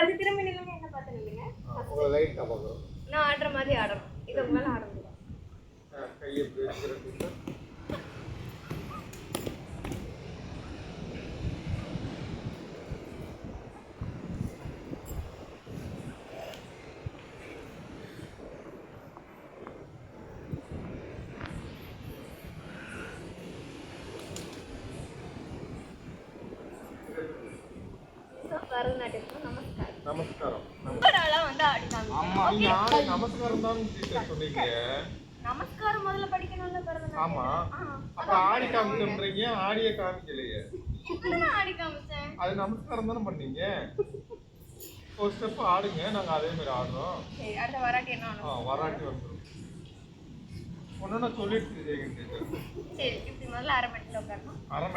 கொஞ்சம் திரும்பி நில்லுங்க என்ன பார்த்து நில்லுங்க? உங்களை லைட்டாக பார்க்குறோம் நான் ஆடுற மாதிரி ஆடணும். இது உங்களால ஆட முடியும் கையை பரதநாட்டியத்துக்கு நமஸ்காரம். நமஸ்காரம் தான் சொன்னீங்க. நமஸ்காரம் முதல்ல படிக்கணும்ல பரதநாட்டியம் ஆமா. அப்ப ஆடி காமிச்சோன்றீங்க ஆடிய காமிக்கலையே. இப்பதான் ஆடி காமிச்சேன். அது நமஸ்காரம் தானே பண்ணீங்க? ஒரு ஸ்டெப் ஆடுங்க நாங்க அதே மாதிரி ஆடுறோம். அடுத்த வராட்டி என்ன வராட்டி வந்துடும் ஒன்னு சொல்லிட்டு சரி இப்படி முதல்ல அரை மணியில் உட்காரணும். அரை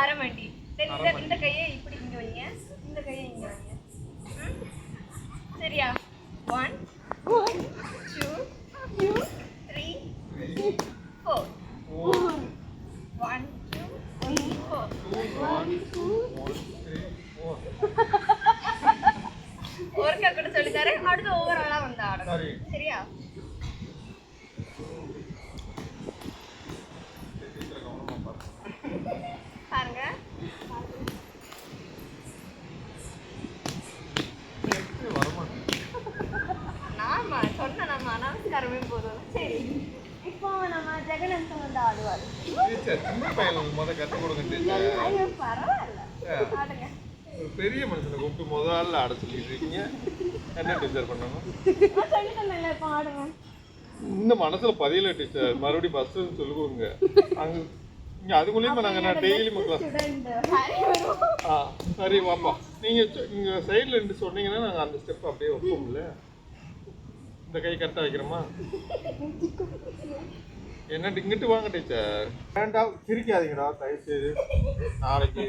அரை மணி சரி இந்த கையை இப்படி இங்க வைங்க. இந்த கையை இங்க வைங்க? சரியா? One two two three four one two three four ஒருக்கா கூட சொல்லித்தாரு. அடுத்து ஒவ்வொரு ஆளா வந்து ஆடணும். சரி சரியா டீச்சர் கவனமா பாருங்க பாருங்க எப்படி வரமாட்டேன் நாம சொன்ன நம்ம நமஸ்காரமே போதும். சரி. இப்போ நம்ம ஜெகநந்தன் வந்து ஆடுவார். ஐயோ பரவாயில்ல. ஆடுங்க. பெரிய மனுஷனை கூப்பிட்டு முதல்ல ஆட சொல்லிட்டு இருக்கீங்க. என்ன டீச்சர் பண்ணணும்? இப்போ ஆடுங்க இந்த மனசுல பதியல டீச்சர். மறுபடியும் பஸ் சொல்லி கொடுங்க. அங்க இங்க அதுக்குள்ளேயுமே நாங்க நான் டெய்லி வரும் ஆ சரி வாப்பா. நீங்க இங்க சைடுல இருந்து சொன்னீங்கன்னா நாங்க அந்த ஸ்டெப் அப்படியே வைப்போம்ல. இந்த கை கரெக்டா வைக்கிறோமா? என்ன இங்கிட்டு வாங்க டீச்சர். வேண்டாம் சிரிக்காதீங்கடா தயவு செய்து நாளைக்கு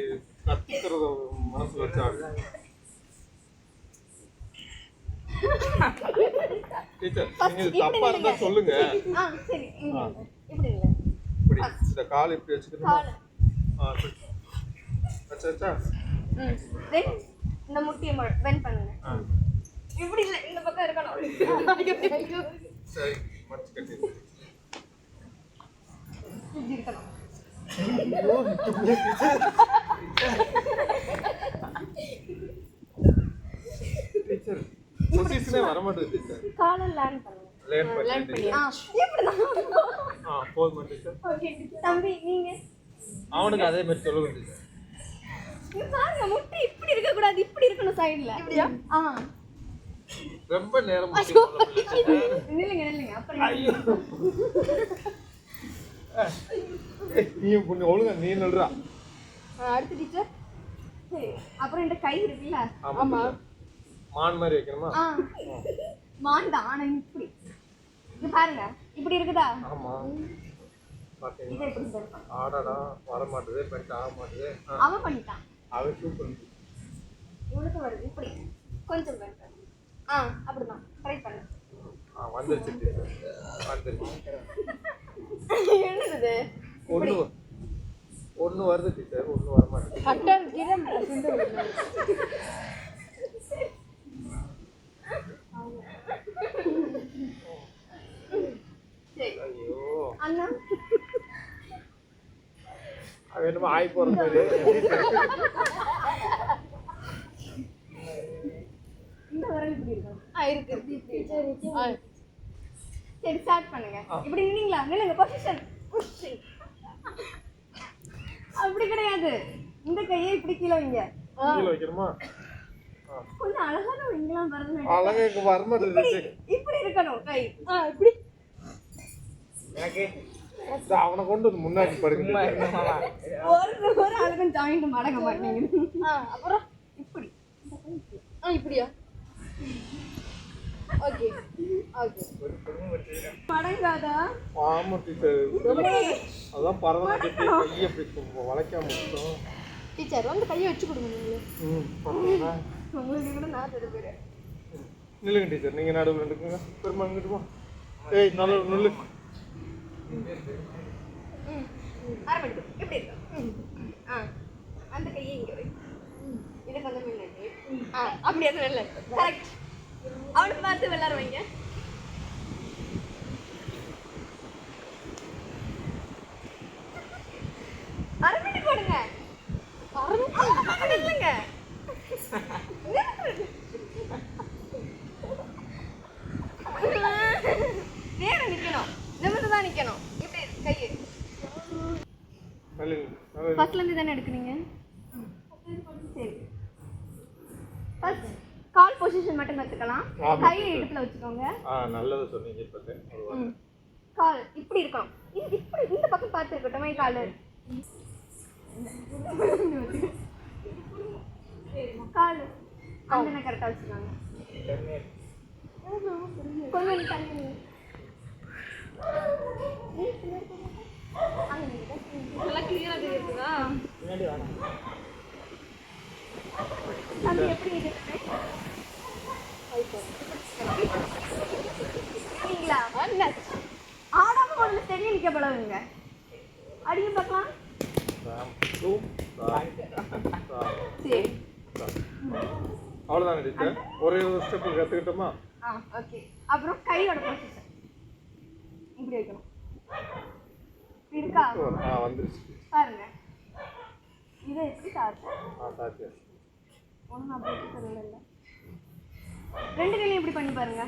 கத்துக்கிறத மனசுல வச்சாங்க டீச்சர் நீங்க இது தப்பா இருந்தா சொல்லுங்க. இப்படி இந்த கால் இப்படி வச்சுக்கணுமா? வச்சா வச்சா. இந்த முட்டியை வென் பண்ணுங்க. இப்படி இல்லை இந்த பக்கம் இருக்கணும். சரி இருக்கணும் டீச்சர் பொசிஷனே வர மாட்டேங்குது டீச்சர் காலை லேர்ன் பண்ணுங்க லேர்ன் லேர்ன் பண்ணி பண்ணி ஆ இப்படிதான் ஆ போதுமா டீச்சர் ஓகே தம்பி நீங்க? அவனுக்கு அதே மாதிரி சொல்லுங்க டீச்சர் இங்க பாருங்க முட்டை இப்படி இருக்க கூடாது இப்படி இருக்கணும் சைடுல இப்படியா? ஆ. ரொம்ப நேரம் நீ பொண்ணு ஒழுங்கா நீ நில்றா. அடுத்த டீச்சர். சரி அப்புறம் இந்த கை இருக்குல்ல? ஆமா மான் மாதிரி வைக்கணுமா? ஆ. மாண்டா ஆனா இப்படி. இது பாருங்க. இப்படி இருக்குதா? ஆமா. பாத்தீங்களா? ஆடாடா வர மாட்டுது பெண்ட் ஆக மாட்டுது அவன் பண்ணிட்டான். அவன் சூப்பர். இவனுக்கு வருது இப்படி. கொஞ்சம். ஆ. அப்படிதான். ட்ரை பண்ணு. வந்துருச்சு வந்துருச்சு. என்னது ஒன்று ஒன்று வருது டீச்சர் ஒன்று வர மாட்டேங்குது கட்டன் கிரம் சரி ஐயோ. அண்ணா. அவன் என்னமோ ஆய் போகிற மாதிரி இந்த விரல் இப்படி இருக்கும் ஆ இருக்கு. ஆ. சரி ஸ்டார்ட் பண்ணுங்க. இப்படி நின்னீங்களா? நில்லுங்க பொசிஷன் பொசிஷன் அப்படி கிடையாது. இந்த கையை இப்படி கீழே வைங்க. கீழே வைக்கணுமா. கொஞ்சம் அழகான வைங்களாம் பரதநாட்டியம் அழகா மாட்டேங்குது இப்படி இப்படி இருக்கணும் கை. ஆ இப்படி. அவனை கொண்டு வந்து முன்னாடி படுங்க. ஒரு ஒரு அழகும் ஜாயிண்ட் மடங்க மாட்டேங்குது அப்புறம்? இப்படி. ஆ இப்படியா? ஓகே ஓகே மடங்காதா ஆமா டீச்சர் அதான் பரவாயில்ல கையை அப்படி வளைக்காம விட்டோம். டீச்சர் வந்து கையை வச்சு கொடுங்க நீங்களே. உங்களுக்கு கூட நான் தருவேன் நில்லுங்க டீச்சர் நீங்க நடுவில் நின்றுக்குங்க. பெருமா ஏய் நல்ல. நில்லு எப்படி ஆ. அந்த கையை இங்கே வை. இது கொஞ்சம் முன்னாடி ஆ அப்படியே இல்லை கரெக்ட் அவனுக்கு பார்த்து விளாட வைங்க அரமணி போடுங்க. அரமணி இல்லைங்க நேர நிக்கணும். நிமிர்ந்து தான் நிக்கணும். இப்படி கையை. ஃபர்ஸ்ட்ல இருந்து தானே எடுக்கிறீங்க சரி ஃபர்ஸ்ட் கால் ஆமா. கையை இடுப்பில் வச்சுக்கோங்க. நல்லது சொன்னீங்க இப்போ. கால் இப்படி இருக்கணும் இது இப்படி இந்த பக்கம் பார்த்து இருக்கட்டும் மை கால். கால். அந்த கரெக்டாக வச்சுக்கோங்க. கொஞ்சம் நில்லு. நல்லா கிளியரா தெரியுதுதா அது எப்படி இருக்கு? சரிங்களா ஆடாம முதல்ல தெரிய நிக்க பழகுங்க. அடிக்க பார்க்கலாம். சரி. ராம். அவ்வளவுதானே டீச்சர்? ஒரே ஒரு ஸ்டெப் கற்றுக்கிட்டோமா ஆ ஓகே அப்புறம் கையோட பொசிஷன் இப்படி வைக்கணும். இருக்கா? ஆ வந்துருச்சு. பாருங்க. இதை எப்படி சாத்தியா ஒன்றும் போட்டு சொல்லல ரெண்டு கையிலையும் இப்படி பண்ணி பாருங்க.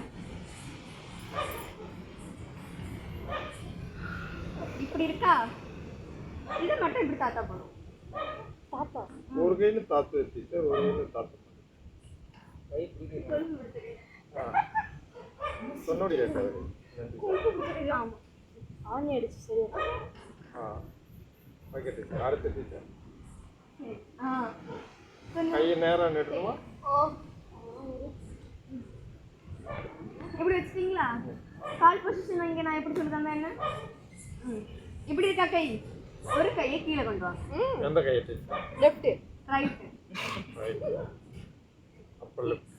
இப்படி இருக்கா? இதை மட்டும் இப்படி தாத்தா போடும் தாத்தா. ஒரு கையில தாத்து டீச்சர் ஒரு கையில தாத்து சொன்னோடி ஆமா ஆணி அடிச்சு சரியா ஆ. ஓகே டீச்சர் அடுத்த டீச்சர் சரி. ஆ. சொல்லு. கையை நேரா நிறுத்துமா ஓ இப்படி வச்சிட்டீங்களா? கால் பொசிஷன் இங்க நான் எப்படி சொல்லி தந்தேன் என்ன. இப்படி இருக்கா கை? ஒரு கையை கீழே கொண்டு வாங்க எந்த கையை டீச்சர் லெஃப்ட் ரைட் அப்போ லெஃப்ட்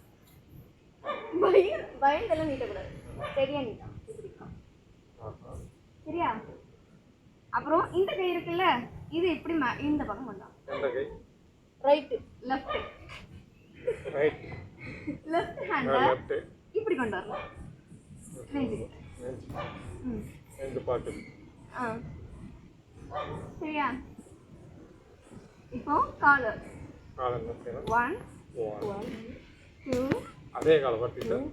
பயம் பயந்தெல்லாம் நீட்டக்கூடாது. சரியா நீட்டா? சரியா? அப்புறம் இந்த கை இருக்குல்ல இது இப்படி ம- இந்த பக்கம் கொண்டு வாங்க எந்த கை? ரைட்டு லெஃப்ட் ரைட் லெஃப்ட் ஹேண்டை லெஃப்ட் இப்படி கொண்டு வரலாம் ரெண்டு பாட்டு ஆ. சரியா? இப்போ காலு. என்ன செய்யணும்? ஒன் ஒன் டூ அதே காலம் டீச்சர்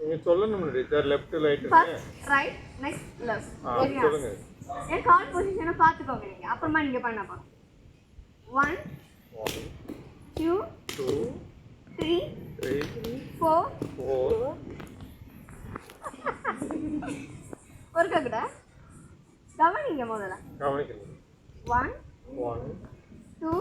நீங்க சொல்லணும் teacher left first right next left சொல்லுங்க. என் கால் பொசிஷனை பார்த்துக்கோங்க நீங்கள் அப்புறமா நீங்கள் பண்ண போகிறோம் one two two three four ஒருக்கா கூட. கவனிங்க முதல்ல. கவனிக்கணும். One one two